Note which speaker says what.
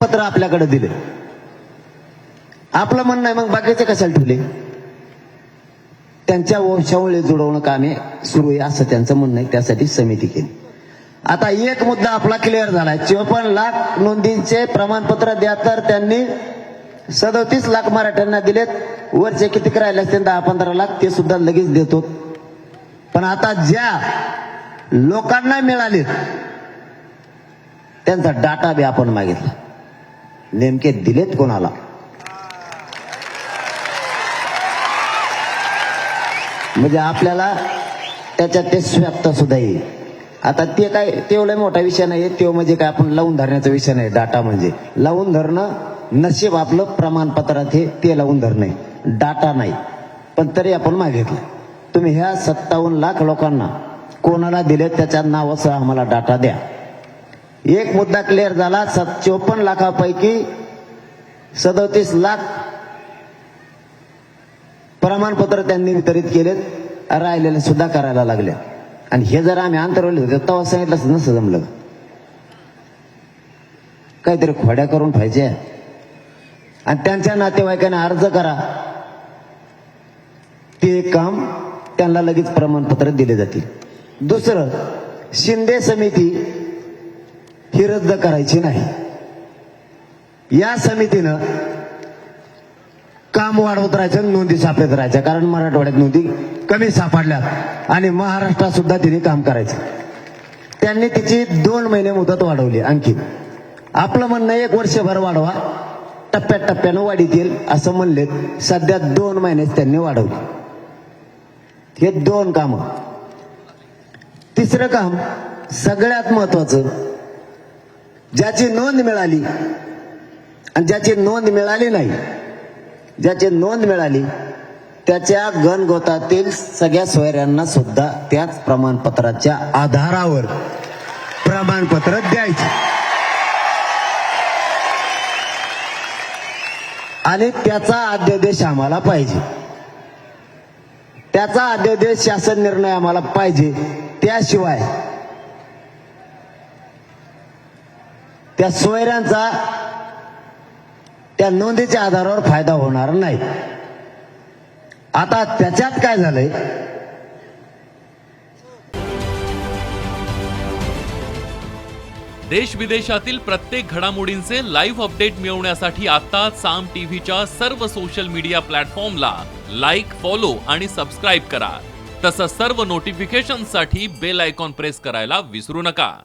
Speaker 1: पत्र आपल्याकडे दिले. आपलं म्हणणं आहे मग बाकीचे कशाला ठेवले? त्यांच्या वंशावळी जुळवणं कामे सुरू आहे असं त्यांचं म्हणणं आहे त्यासाठी समिती केली. आता एक मुद्दा आपला क्लिअर झाला चोपन्न लाख नोंदींचे प्रमाणपत्र द्या तर त्यांनी सदोतीस लाख मराठ्यांना दिलेत. वरचे किती राहिले असतील? दहा पंधरा लाख. ते सुद्धा लगेच देतो. पण आता ज्या लोकांना मिळाले त्यांचा डाटा बी आपण मागितला. नेमके दिलेत कोणाला? म्हणजे आपल्याला त्याच्यात ते स्वॅप्त सुद्धा येईल. आता ते काय तेवढा मोठा विषय नाही तो म्हणजे काय आपण लावून धरण्याचा विषय नाही डाटा म्हणजे. लावून धरणं नशीब आपलं प्रमाणपत्रात हे ते लावून धरणं आहे. डाटा नाही. पण तरी आपण मागितलं तुम्ही ह्या सत्तावन्न लाख लोकांना कोणाला दिले त्याच्या नावासह आम्हाला डाटा द्या. एक मुद्दा क्लिअर झाला सात चोपन्न लाखापैकी सदोतीस लाख प्रमाणपत्र त्यांनी वितरित केलेत राहिलेले सुद्धा करायला लागले आणि हे जर आम्ही अंतरवले होते तेव्हा सांगितलं नसतं जमलं. काहीतरी खोड्या करून पाहिजे. आणि त्यांच्या नातेवाईकांना अर्ज करा. ते काम त्यांना लगेच प्रमाणपत्र दिले जातील. दुसरं शिंदे समिती ही रद्द करायची नाही. या समितीनं काम वाढवत राहायचं नोंदी सापडत राहायच्या. कारण मराठवाड्यात नोंदी कमी सापडल्या आणि महाराष्ट्रात सुद्धा तिने काम करायचं. त्यांनी तिची दोन महिने मुदत वाढवली आणखी. आपलं म्हणणं एक वर्षभर वाढवा. टप्प्यात टप्प्यानं वाढीत येईल असं म्हणलेत. सध्या दोन महिनेच त्यांनी वाढवली. हे दोन काम. तिसरं काम सगळ्यात महत्वाचं ज्याची नोंद मिळाली आणि ज्याची नोंद मिळाली नाही ज्याची नोंद मिळाली त्याच्या गणगोतातील सगळ्या सोयऱ्यांना सुद्धा त्याच प्रमाणपत्राच्या आधारावर प्रमाणपत्र द्यायचे. आणि त्याचा अध्यादेश आम्हाला पाहिजे. त्याचा अध्यादेश शासन निर्णय आम्हाला पाहिजे. त्याशिवाय त्या सोयऱ्यांचा त्या नोंदीच्या आधारावर फायदा होणार नाही. आता त्याच्यात काय झालंय?
Speaker 2: देश विदेशातील प्रत्येक घडामोडींचे लाईव्ह अपडेट मिळवण्यासाठी आता साम टीव्हीच्या सर्व सोशल मीडिया प्लॅटफॉर्मला लाईक फॉलो आणि सबस्क्राईब करा. तसंच सर्व नोटिफिकेशनसाठी बेल आयकॉन प्रेस करायला विसरू नका.